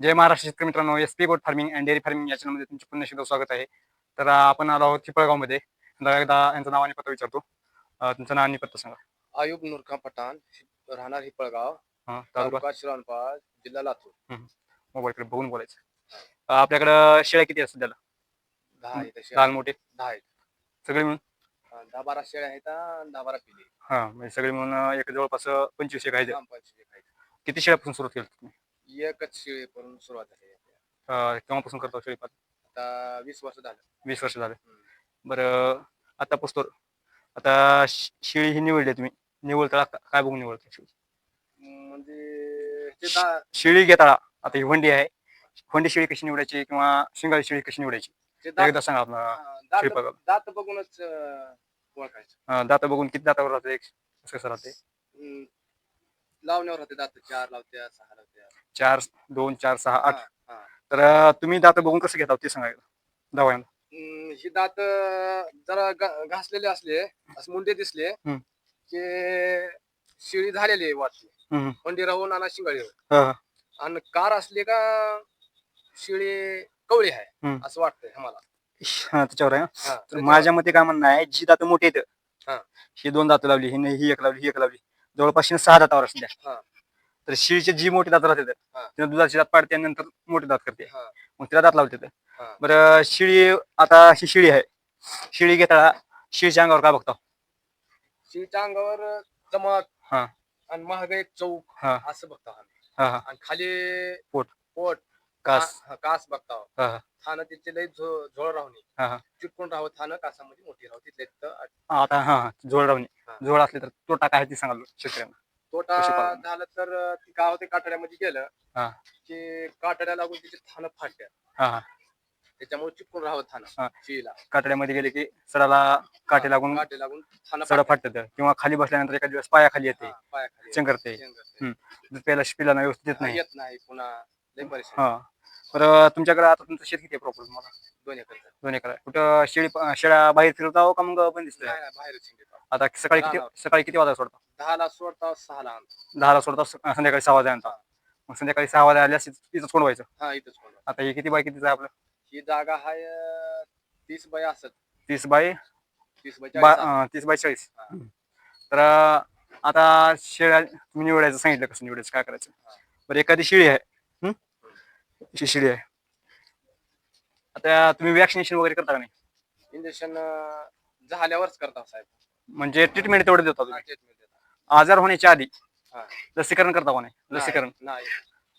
जय महाराष्ट्र शेतकरी मित्रांनो S P goat farming and dairy farming या चॅनलमध्ये तुमचे पुन्हा एकदा स्वागत आहे. तर आपण आलो आहोत चिपळगावमध्ये. एकदा यांचं नाव आणि पत्ता विचारतो. तुमचं नाव आणि पत्ता सांगा. आयुब नूरखा पठाण राहणार हिपळगाव हां तालुका जिल्हा लातूर. मोबाईलकडे बघून बोलायचं. आपल्याकडं शेळ्या किती असतात त्याला? दहा. लहान मोठे? दहा आहेत. सगळे मिळून? दहा बारा शेळ्या आहेत दहा बारा पिली हां म्हणजे सगळे मिळून एक जवळपास पंचवीस एक आहेत. किती शेळ्यापासून सुरुवात केली तुम्ही? एकच शेळी करून सुरुवात झाली. अं, केव्हापासून करतो शेळी पालन? आता वीस वर्ष झालं. वीस वर्ष झाले. हम्म. बरं आता पुस्तोर आता शे- शेळी ही निवडली तुम्ही. निवडता काय बघून निवडता शेळी? म्हणजे ते शेळी घेता आता ही वंडी आहे. वंडी शेळी कशी निवडायची किंवा शिंगाळी शेळी कशी निवडायची? ते दात- एकदा सांगा आपला हा, दात शेळी बघा. दात बघूनच अं, ओळखायचं. अं, दाता बघून किती दातावर राहते? कसं कसं राहते? हम्म. लावण्यावर होते दात चार लावत्या सहा लावत्या. चार दोन चार सहा आठ हा, हा. तर तुम्ही दाता बघून कसं घेता ते सांगा एकदा. दवायला ही दात अं, जरा घासलेले असले असं मुंडे दिसले हम्म. की शिळी झालेली आहे वाटली हम्म. मंडी राहून आणि शिंगाळी हा, हा. आणि कार असली का शिळी कवळी आहे हम्म. असं वाटतंय आम्हाला हा, त्याच्यावर आहे हा. हा, तर माझ्या मते काय म्हणणं आहे जी दात मोठी आहेत हा. ही दोन दात लावली ही ही एक लावली ही एक लावली जवळपास हिने सहा दातावर असल्या हा. तर शिळीचे जी मोठी दात राहते. तिने दुधाची दात पाडते आणि नंतर मोठी दात करते. हा, मग तिला दात लावते. बरं शिळी आता ही शिळी आहे. शिळी घेता शिळीच्या अंगावर काय बघता? शिळीच्या अंगावर चमक हा. आणि महाग एक चौक हा. असं बघतो आम्ही. हा हा. आणि खाली पोट. पोट कास. कास बघतो हा हा. थानं तिथे झो- झोळ राहून हा हा. चिटकून राहावं थानं कासामध्ये मोठी राहू तिथले. तिथं आता हा राहून हा. जोड असले तर तोटा काय ते सांगा शेतकऱ्यांना. तोटा पशुपालन. झालं तर ती काय होते कातड्यामध्ये गेलं हा. की कातड्या लागून तिचे थानं फाटल्या हा हा त्याच्यामुळे चिपकून राहावं हा. थानं कातड्यामध्ये गेले की सडाला काटे लागून काटे लागून थानं सडा फाटत किंवा खाली बसल्यानंतर एका दिवस पायाखाली येते चंगरते चंगरते. हम्म. दूध प्यायला पिलाना व्यवस्थित येत हा, नाही येत नाही पुन्हा परेशान हा बरं तुमच्याकडे आता तुमचं शेत किती आहे प्रॉपर तुम्हाला दोन एकर दोन एकर आहे. कुठं शेळी शेळ्या बाहेर फिरवता का मग बंद दिसतोय नाही, नाही, बाहेरच हिंडतो. आता सकाळी किती. सकाळी किती वाजता सोडता दहाला सोडता सहाला आणतो. दहाला सोडता स- संध्याकाळी सहा वाजता मग संध्याकाळी सहा वाजता आल्यास तिथं सोडवायचं हा इथंच. आता हे किती बाय कितीचं आहे आपलं ही जागा आहे अं, तीस बाय असत तीस बाय तीस बाय बा- चाळीस असत. अं, तीस बाय चाळीस हा. हम्म. तर अं, आता शेळ्या तुम्ही निवडायचं सांगितलं कसं निवडायचं काय करायचं हा. बरं एखादी शिळी आहे हम्म? अशी शिळी आहे आता तुम्ही वॅक्सिनेशन वगैरे करता का नाही इंजेक्शन झाल्यावरच करता साहेब म्हणजे ट्रीटमेंट तेवढं देता हा, तुम्ही treatment देता. आजार होण्याच्या आधी. लसीकरण करता का नाही लसीकरण. नाही.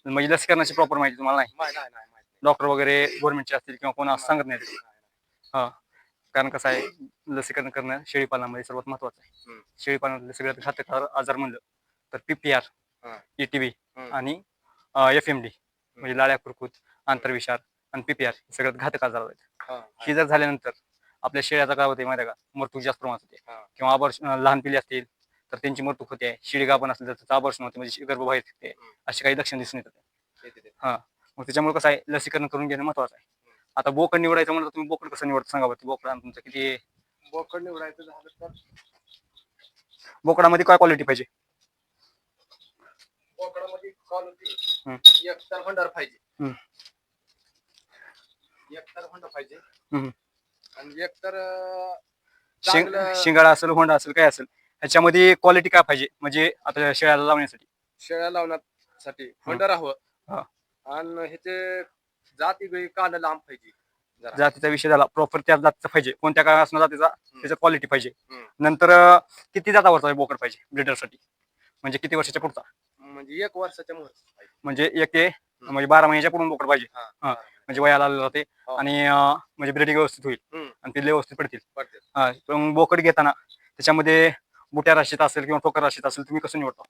म्हणजे लसीकरणाची प्रॉपर माहिती तुम्हाला नाही? माहिती नाही नाही माहिती डॉक्टर वगैरे गव्हर्नमेंटचे असतील किंवा कोण असं सांगत नाही. हा. कारण कसं आहे लसीकरण करणं शेळीपालनामध्ये सर्वात महत्वाचं आहे. हम्म. शेळीपालनातले सगळ्यात घातक आ- आजार म्हणलं तर पीपीआर हा. ईटीव्ही हम्म. आणि एफ एम डी म्हणजे लाळ्या कुरकुत आंतरविषार आणि पीपीआर सगळ्यात घातक आजार आहेत. हा, ही जर झाल्यानंतर आपल्या शेळ्याचा काय होते माहिती का? मृत्यू जास्त प्रमाणात होते. हा. किंवा आबर्ष अं, लहान पिल्ली असतील तर त्यांची मृत्यू होते. शिळी गाभण असेल तर त्याचं आबर्षण होते म्हणजे गर्भ बाहेर हम्म. अशी काही लक्षण दिसून येतात. येते ते. मग त्याच्यामुळे कसं आहे लसीकरण करून घेणं महत्वाचं आहे. आता बोकड निवडायचं म्हणलं तुम्ही बोकड कसं निवडता सांगा बरं बोकड तुमचं किती? बोकड निवडायचं झालं तर? बोकडामध्ये काय क्वालिटी पाहिजे? बोकडामध्ये क्वालिटी. एक तर पाहिजे. एक तर पाहिजे. आणि एक तर अं, शिंग चांगलं शिंगाडा असेल होंडा असेल काय असेल ह्याच्यामध्ये क्वालिटी काय पाहिजे? म्हणजे आता शेळ्याला लावण्यासाठी. शेळ्या लावण्यासाठी भंडार हा. हवं आणि ह्याचे जाती गळी कान लांब पाहिजे जरा. जातीचा विषय झाला. प्रॉपर त्या जातीचा पाहिजे. कोणत्या काय असणार जातीचा त्याच्या क्वालिटी पाहिजे. हम्म. नंतर अं, किती जातावरचा बोकड पाहिजे ब्रिडरसाठी? म्हणजे किती वर्षाच्या पुढचा? म्हणजे एक वर्षाच्या म्हणजे एक ते म्हणजे बारा महिन्याच्या पुढून बोकड पाहिजे. हा. म्हणजे वयाला आलेलं हो. आणि म्हणजे ब्रिडिंग व्यवस्थित होईल. आणि पिल्ले व्यवस्थित पडतील. हा बोकड घेताना त्याच्यामध्ये बुट्या राशीत असेल किंवा टोकर राशीत असेल तुम्ही कसं निवडता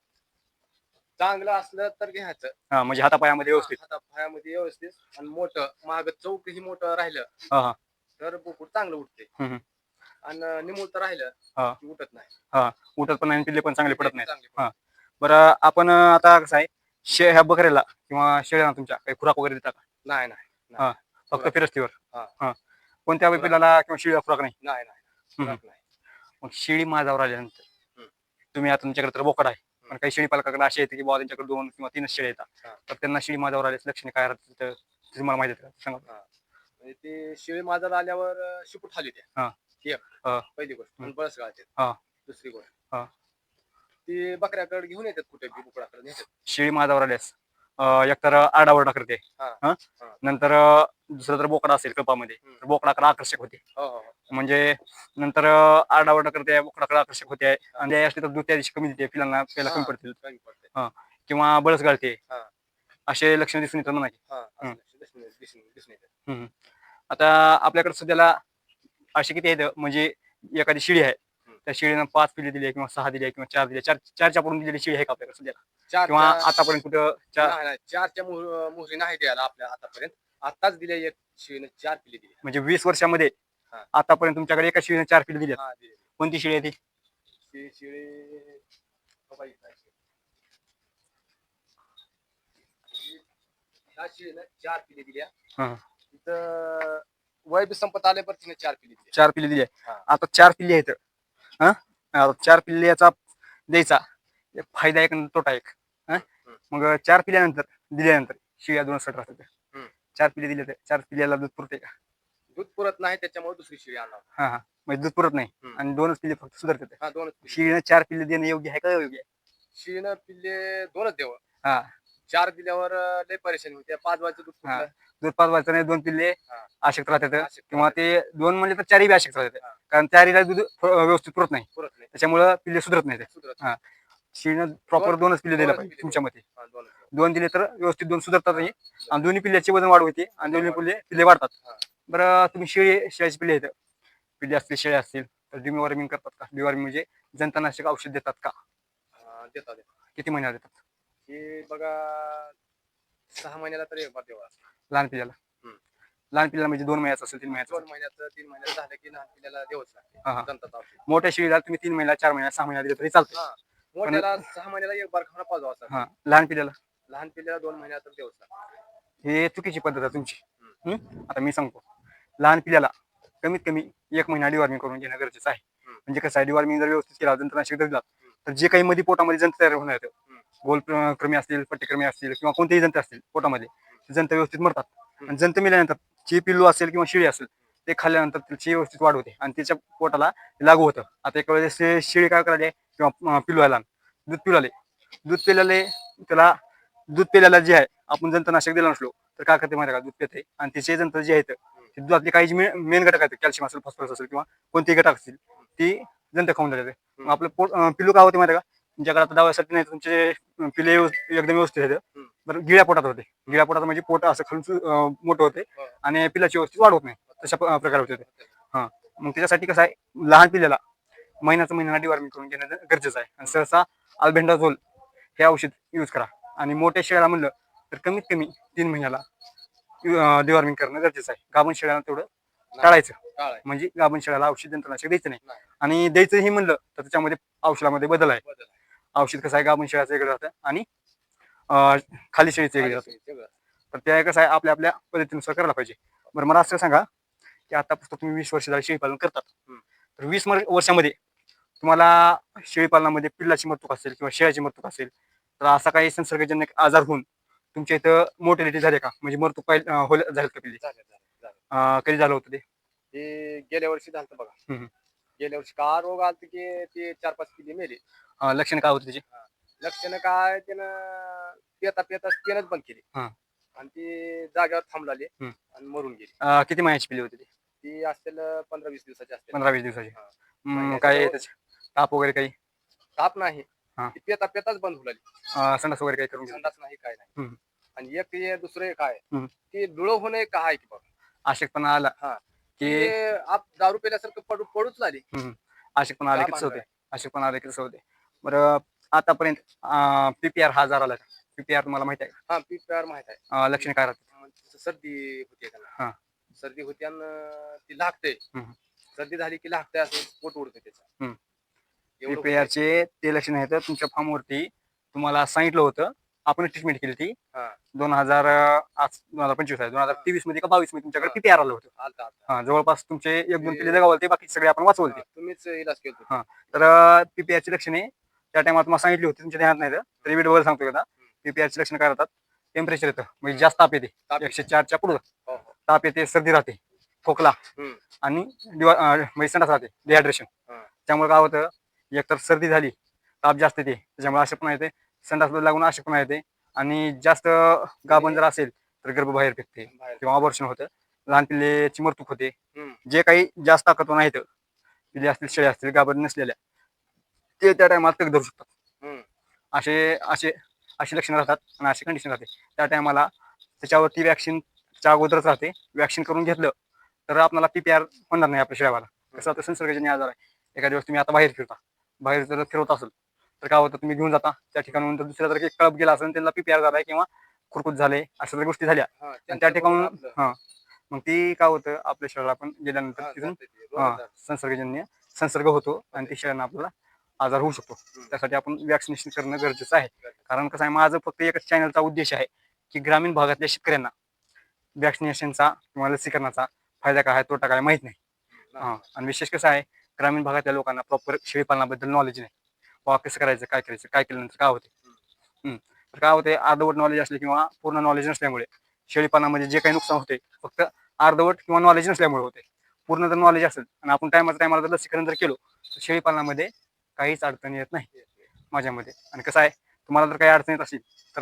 चांगलं असलं तर घ्यायचं हा म्हणजे हातापायामध्ये व्यवस्थित हाता पायामध्ये व्यवस्थित आणि मोठं माग चौकही मोठं राहिलं हा हा तर बोकुड चांगलं उठते. आणि निमुळतं राहिलं हा. की उठत नाही उठत पण नाही पिल्ले पण चांगले पडत नाहीत चांगली हा. बरं आपण आता कसं आहे शे ह्या बकऱ्याला किंवा शेळ्यांना तुमच्या काही खुराक वगैरे देता का नाही नाही फक्त खुराक. फिरस्तीवर. हा. हा. कोणत्या पिल्लाला किंवा शेळीला खुराक नाही? नाही नाही हम्म. खुराक नाही. मग शेळी माझावर आल्यानंतर हम्म. तुम्ही आता तुमच्याकडे तर बोकड आहे. पण काही शेळी पालकाकडे असे येते की बाबा त्यांच्याकडे दोन किंवा तीनच शेळी हा. येतात तर त्यांना शेळी माझ्यावर आल्यास लक्षणे काय राहते तर ते तुम्हाला माहिती आहे का सांगा म्हणजे ते शेळी माझा आल्यावर अं, शिपूट खाली हा. त्या ही एक हा. पहिली गोष्ट. आणि. बळस गाळते. हा. दुसरी गोष्ट. हा. ती बकऱ्याकडे घेऊन येतात कुठे बी बुकडाकडे नेतात. शेळी माझ्यावर आल्यास. एकतर आरडाओरडा करते हा. नंतर दुसरं जर बोकडा असेल कपामध्ये हम्म. तर बोकडाकडे आकर्षक होते हो हो हो. म्हणजे नंतर आरडाओरडा करते बोकडाकडे आकर्षक होते आणि ते असले तर दूध त्या दिवशी कमी देते पिलांना प्यायला कमी. पडतील किंवा बळस गाळते हा. असे लक्षण दिसून येतात म्हणा की. आता आपल्याकडे सध्याला असे किती आहेत म्हणजे एखादी शिडी आहे. त्या शिडीनं पाच पिल्ले दिली किंवा सहा दिले किंवा चार दिले. चार चारच्या पडून दिलेली शिडी आहे का आपल्याकडे सध्याला? चार किंवा आतापर्यंत कुठं चार नाही, नाही, चारच्या मोह- मोहरी नाही द्यायला आपल्या आतापर्यंत. आताच दिल्या एक शेळीनं चार पिल्ली दिली. म्हणजे वीस वर्षामध्ये हा. आतापर्यंत तुमच्याकडे एका शिडीने चार पिल्ले दिली हा दिली. कोणती शिडी आहे ती? शेळी शेळी? ह्या शेळीनं चार पिल्ली दिल्या. हा. तिथं वय बी संपत आले पण तिने चार दिल्या. चार पिल्ले दिली हा. आता चार पिल्ले आहेत. हा? चार पिल्ले याचा द्यायचा. फायदा एक तोटा एक. हा? मग चार पिल्ल्यानंतर दिल्यानंतर शिळ्या दोन सट राहतात. चार पिल्ले दिले चार पिल्ल्याला दूध पुरते का? दूध पुरत नाही त्याच्यामुळे दुसरी शेळी आणणार. हा हा. म्हणजे दूध पुरत नाही. आणि दोनच पिल्ले फक्त सुधारतात. हा. शिळीनं चार पिल्ले देणं योग्य आहे का योग्य आहे? शेळीनं पिल्ले दोनच देव. हा. चार दिल्यावर लय परेशानी होते. पाच वाजता दूध. दूध पाच व्हायचं नाही दोन पिल्ले. आशक्त राहतात. किंवा ते दोन म्हणले तर चारही बी आशक्त राहतात. कारण चारीला दूध फ- व्यवस्थित पुरत नाही. पुरत नाही. त्याच्यामुळं पिल्ले सुधरत नाही ते. सुधरत हा. शिळीनं प्रॉपर दोन- दोनच पिल्ले दिलं दोनच पाहिजे पिल्ले तुमच्या मते हा. दोन दिले तर व्यवस्थित दोन सुधारतात आणि दोन्ही पिल्ल्याचे वजन वाढ होते आणि दोन्ही पिल्ले पिल्ले वाढतात. बरं तुम्ही शेळी शेळ्याची पिल्ले आहेत. पिल्ले असतील शेळ्या असतील तर डिवॉर्मिंग करतात का? डिवॉर्मिंग म्हणजे जंतनाशक औषध देतात का? हा. किती महिन्यात देतात? हे बघा सहा महिन्याला तर एक बार देवा लहान पिल्ल्याला. लहान पिल्ल्याला म्हणजे दोन महिन्याचं असेल तीन महिन्याचं दोन महिन्याचं तीन महिन्याचं झालं की लहान पिल्ल्याला हा, हा. लागते औषध. मोठ्या शेळीला तुम्ही तीन महिन्याला चार महिन्याला सहा महिन्याला दिले तरी चालतं हा. मोठ्याला सहा महिन्याला एक बार खाणं पाजवा असं हा लहान पिल्ल्याला लहान पिल्ल्याला दोन महिन्यात लागते. हे चुकीची पद्धत आहे तुमची. हम्म? आता मी सांगतो. लहान पिल्ल्याला कमीत कमी एक महिना डिवॉर्मिंग करून घेणं गरजेचं आहे. हम्म. म्हणजे कसं आहे डिवॉर्मिंग जर व्यवस्थित केला जंतनाशक जर दिला तर जे काही मध्ये पोटामध्ये जंत तयार होणार आहेत हम्म. गोल प्र- क्रमी असतील पट्टीक्रमी असतील किंवा कोणतेही जंत असतील पोटामध्ये ते जंत व्यवस्थित मरतात. आणि जंत मिल्यानंतर जे पिल्लू असेल किंवा शिळी असेल ते खाल्ल्यानंतर त्याची व्यवस्थित वाढ होते आणि त्याच्या पोटाला लागू होतं. आता एक वेळेस शिळी काय करायला किंवा पिलवायला दूध पिलाले दूध पिल्याले त्याला दूध पिल्याला जे आहे आपण जंतनाशक दिलं नसलो तर काय करते माहिती आहे का? दूध पिते. आणि त्याचे जंत जे आहेत ते दुधातले काही मेन घटक आहेत कॅल्शियम असेल फॉस्फरस असेल किंवा कोणतेही घटक असतील ती जंत खाऊन जाते आपलं पोट पिल्लू काय होते माहिती का? तुमच्याकडे आता दवासाठी नाही तुमचे व्यवस्थ- एकदम व्यवस्थित आहेत. हम्म. बरं गिळ्या पोटात होते. गिळ्या पोटात म्हणजे पोट असं खालून मोठं होते हो. आणि पिल्लाची व्यवस्थित वाढ होत नाही. तशा प्रकारे होते हा. मग त्याच्यासाठी कसं आहे लहान पिल्ल्याला महिन्याचं महिन्याला डिवॉर्मिंग करून घेणं गरजेचं आहे. आणि सहसा अल्बेंडाझोल हे औषध यूज करा. आणि मोठ्या शेळ्याला म्हणलं तर कमीत कमी तीन महिन्याला डिवॉर्मिंग करणं गरजेचं आहे. गाभण शेळ्याला तेवढं टाळायचं. म्हणजे गाभण शेळ्याला औषध जंतनाशक द्यायचं नाही. आणि द्यायचंही म्हणलं तर त्याच्यामध्ये औषधामध्ये बदल आहे. औषध कसं आहे गाभण शेळ्याचं वेगळं राहतं आणि खाली शेळीचं वेगळं राहतं. तर ते कसं आहे आपल्या आपल्या पद्धतीनुसार करायला पाहिजे. बरं मला असं सांगा की आतापासून तुम्ही वीस वर्ष झाली शेळीपालन करतात. तर वीस वर्षामध्ये तुम्हाला शेळीपालनामध्ये पिल्लाची मृत्यू असेल किंवा शेळ्याची मृत्यू असेल तर असा काही संसर्गजन्य आजार होऊन तुमच्या इथं मोर्टॅलिटी झाली का? म्हणजे मृत्यू पाहिजे झाले का पिल्ले? कधी झालं होतं ते? गेल्या वर्षी झालं बघा. गेल्या वर्षी का रोग आलत की ते चार पाच किली मेले? लक्षण काय होतं त्याची? लक्षणं काय त्यानं पेता पेता पेनच बंद केली. हा. आणि ती जागेवर थांबलाली हम्म. आणि मरून गेली. अं, किती महिन्याची पिल्ले होती ती? ती असतील पंधरा वीस दिवसाची असतील पंधरा वीस दिवसाची. हा. हम्म, काय. त्याचे? ताप वगैरे काही? ताप नाही. हा. ती पेता पेताच बंद होऊ लागली. अं, संडास वगैरे काही करून घेतलं संडास नाही काय नाही. हम्म. आणि एक हे दुसरं एक आहे. ती डुळं होणं एक आहे की बघा आशकपणा आला हा. की ते आप दारू पेल्यासारखं पडू पडूच लागली. आशिकपणा आले की का तसं होते आशिकपणा आले की तसं होते बरं आतापर्यंत पीपीआर हा आजार आला पीपीआर तुम्हाला माहिती आहे हा तयार माहीत आहे. अं, लक्षणे काय राहतात तिचं सर्दी होते हा. सर्दी होते आणि ती लागते. हम्म. सर्दी झाली की लागते असं पोट उडतं त्याचं. हम्म. एवढं PPR चे ते लक्षण आहेत. तुमच्या फार्मवरती तुम्हाला सांगितलं होतं. आपण ट्रीटमेंट केली ती हा. दोन हजार आज दोन हजार पंचवीस आहे. दोन हजार तेवीसमध्ये का बावीसमध्ये तुमच्याकडे हा. पीपीआर आलं होतं. आलतं, आलतं. हा जवळपास तुमचे एक दोन ते- पिल्ले जगावले ते बाकी सगळे आपण वाचवले हा, तुम्हीच इलाज केला तर पीपीआर ची लक्षणे त्या टायमात तुम्हाला सांगितली होती तुमच्या ध्यानात नाही तर. तरी व्हिडिओ सांगतो का पीपीआरचे लक्षण काय राहतात? टेम्परेचर येतं. म्हणजे जास्त ताप येते. ताप एकशे चारच्या पुढं. हो, हो. ताप येते सर्दी राहते. खोकला. आणि म्हणजे संडास राहते. डिहायड्रेशन. त्यामुळे काय होतं? एकतर सर्दी झाली ताप जास्त येते. त्याच्यामुळे अशक्तपणा येते. संडास लागून अशक्तपणा येते. आणि जास्त गाभण जर असेल तर गर्भ बाहेर फेकते. किंवा अबॉर्शन होतं. लहान पिल्लेची मृत्यू होते. जे काही जास्त ताकदवान आहेत पिल्ले असतील शेळ्या असतील गाभण नसलेल्या. ते त्या टायमात तग धरू शकतात. असे असे अशी लक्षणं राहतात आणि अशी कंडिशन राहते. त्या टायमाला त्याच्यावरती वॅक्सिनच्या अगोदरच राहते. वॅक्सिन करून घेतलं तर आपल्याला पीपीआर होणार नाही आपल्या शेळ्यावाला कसं आता संसर्गजन्य आजार आहे. एखाद्या दिवस तुम्ही आता बाहेर फिरता. बाहेर जर फिरवत असेल तर काय होतं तुम्ही घेऊन जाता. त्या ठिकाणून जर दुसऱ्या जर कळप गेला असेल त्याला पीपीआर झालाय किंवा खुरकूत झाले अशा जर गोष्टी झाल्या आणि त्या ठिकाणून हा. मग ती काय होतं आपल्या शरीराला आपण गेल्यानंतर तिथून हा. संसर्गजन्य संसर्ग होतो आणि ती शेळ्यांना आपल्याला आजार होऊ शकतो. त्यासाठी आपण वॅक्सिनेशन करणं गरजेचं आहे. कारण कसं आहे माझं फक्त एकच चॅनलचा उद्देश आहे की ग्रामीण भागातल्या शेतकऱ्यांना वॅक्सिनेशनचा किंवा लसीकरणाचा फायदा काय आहे तोटा काय माहीत नाही. आणि विशेष कसं आहे ग्रामीण भागातल्या लोकांना प्रॉपर शेळीपालनाबद्दल नॉलेज नाही. वा कसं करायचं काय करायचं काय केल्यानंतर काय होते हम्म. तर काय होते अर्धवट नॉलेज असले किंवा पूर्ण नॉलेज नसल्यामुळे शेळीपालनामध्ये जे काही नुकसान होते फक्त अर्धवट किंवा नॉलेज नसल्यामुळे होते पूर्ण जर नॉलेज असेल आणि आपण टायमाच्या टायमाला जर लसीकरण जर केलो तर शेळीपालनामध्ये काहीच अडचण येत नाही माझ्यामध्ये. आणि कसं आहे तुम्हाला जर काही अडचण येत असेल तर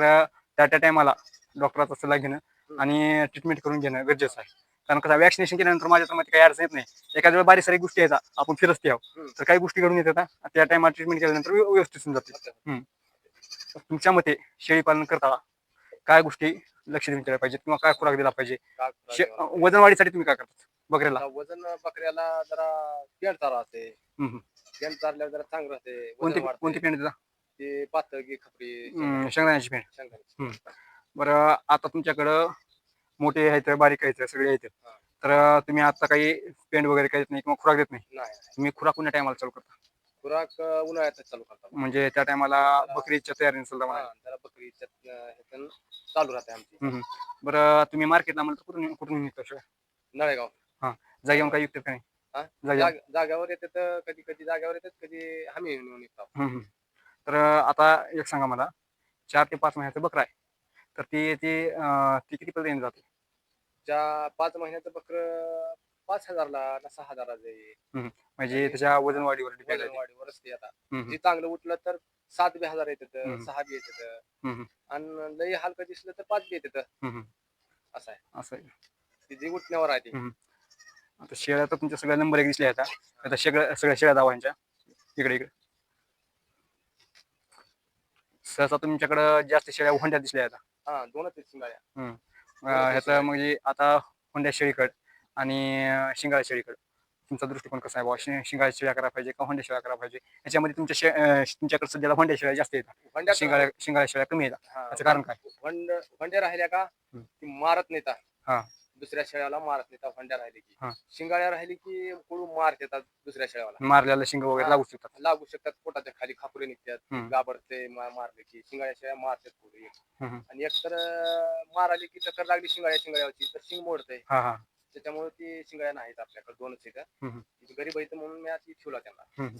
त्या त्या टायमाला डॉक्टरचा सल्ला घेणं आणि ट्रीटमेंट करून घेणं गरजेचं आहे. कारण कसं वॅक्सिनेशन केल्यानंतर माझ्या तर मध्ये काही अडचण येत नाही. एखाद्या वेळेला बारीक सारी गोष्टी येतात आपण फिरस्ती आहोत. तर काही गोष्टी घडून येतात. त्या टायमाला ट्रीटमेंट केल्यानंतर व्यव- व्यवस्थित होऊन जाते. तुमच्या मते शेळी पालन करता काय गोष्टी लक्ष देऊन केल्या पाहिजेत किंवा काय खुराक दिला पाहिजे? वजन वाढीसाठी तुम्ही काय करता? बकऱ्याला. वजन बकऱ्याला जरा पेंड चारा असते पेंड चारल्यावर जरा चांगलं राहते कोणती वजन कोणती वाढते पेंड देता ते खपरी हम्म, शेंगदाण्याची पेंड. शेंगदाण्याची. बरं आता तुमच्याकडं मोठे आहेत बारीक आहेत सगळे आहेत. हा. तर तुम्ही आता काही पेंड वगैरे काही देत नाही किंवा खुराक देत नाही? नाही नाही. तुम्ही खुराक कोणत्या टायमाला चालू करता? खुराक अं, उन्हाळ्यातच चालू करतात म्हणजे त्या टायमाला बकरीच्या तयारी चालता हा, मला जरा बकरीच्या अं, ह्याच्यानं चालू राहते आमची. बरं तुम्ही मार्केटला म्हणलं तर कुठून कुठून निघतो नळेगाव. जागेवर काही विकतात का नाही? हा? जागेवर जाग- जाग्यावर येतात कधी कधी जाग्यावर येतात कधी आम्ही निघतो हम्म, हम्म. तर आता एक सांगा मला. चार ते पाच महिन्याचं बकरा आहे. तर ती ती अं, ती किती पर्यंत जाते? त्या पाच महिन्याचं बकर पाच हजारला ना सहा हजाराचं आहे. म्हणजे त्याच्या वजन वाढीवर डिपेंड आहे वजन वाढीवरच ते आता. हम्म, जे चांगलं उठलं तर सात बी हजार येतात हम्म. सहा बी येतात हम्म, आणि लई हलकं दिसलं तर पाच बी येतात हम्म. असं आहे. असं आहे. ते जे उठण्यावर आहे ते. हम्म. आता शेळ्या तर तुमच्या सगळ्या नंबर एक दिसल्या आता आता सगळ्या सगळ्या शेळ्या दावांच्या इकडे इकडे. सहसा तुमच्याकडं जास्त शेळ्या होंड्या दिसल्या आता हा. दोनच आहेत शिंगाळ्या अं, ह्याचं म्हणजे आता होंड्या शेळीकड आणि शिंगाळ्या शेळीकड. तुमचा दृष्टिकोन कसा आहे बाबा शिंगाळ्या शेळ्या करा पाहिजे का होंड्या शेळ्या करा पाहिजे? याच्यामध्ये तुमच्या शे अं, तुमच्याकडे सध्याला होंड्या शेळ्या जास्त येतात भंड्यात शिंगाळ्या शिंगाळ्या शेळ्या कमी येतात हा, याचं कारण काय? भंड भंड्या राहिल्या का? हम्म. ती मारत नाही हा. दुसऱ्या शेळ्याला मारत नाही ता भंड्या राहिली हा. की शिंगाळ्या राहिली की कुळू मार देतात दुसऱ्या शेळ्याला मारल्याला शिंग वगैरे. लागू शकतात लागू शकतात पोटाच्या खाली खापरे निघतात हम्म. गाबडते मा- मारले की शिंगाळ्या शेळ्या मारतात पुढे हम्म. आणि एक तर मार आली की चक्कर लागली शिंगाळ्या शिंगाळ्यावरची तर शिंग मोडते हा हा त्याच्यामुळे ती शिंगाळ्या नाहीत आपल्याकडे दोनच हम्म. ती गरीब आहेत म्हणून मी ती ठेवला त्यांना हम्म.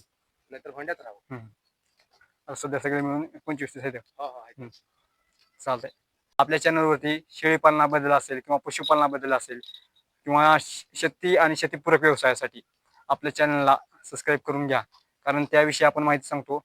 नाहीतर भंड्यात आता सध्या सगळे मिळून पंचवीस तीस आहेत हो हो आहेत. चालतंय आपल्या चॅनलवरती शेळीपालनाबद्दल असेल किंवा पशुपालनाबद्दल असेल किंवा शेती आणि शेतीपूरक व्यवसायासाठी आपल्या चॅनलला सबस्क्राईब करून घ्या. कारण त्याविषयी आपण माहिती सांगतो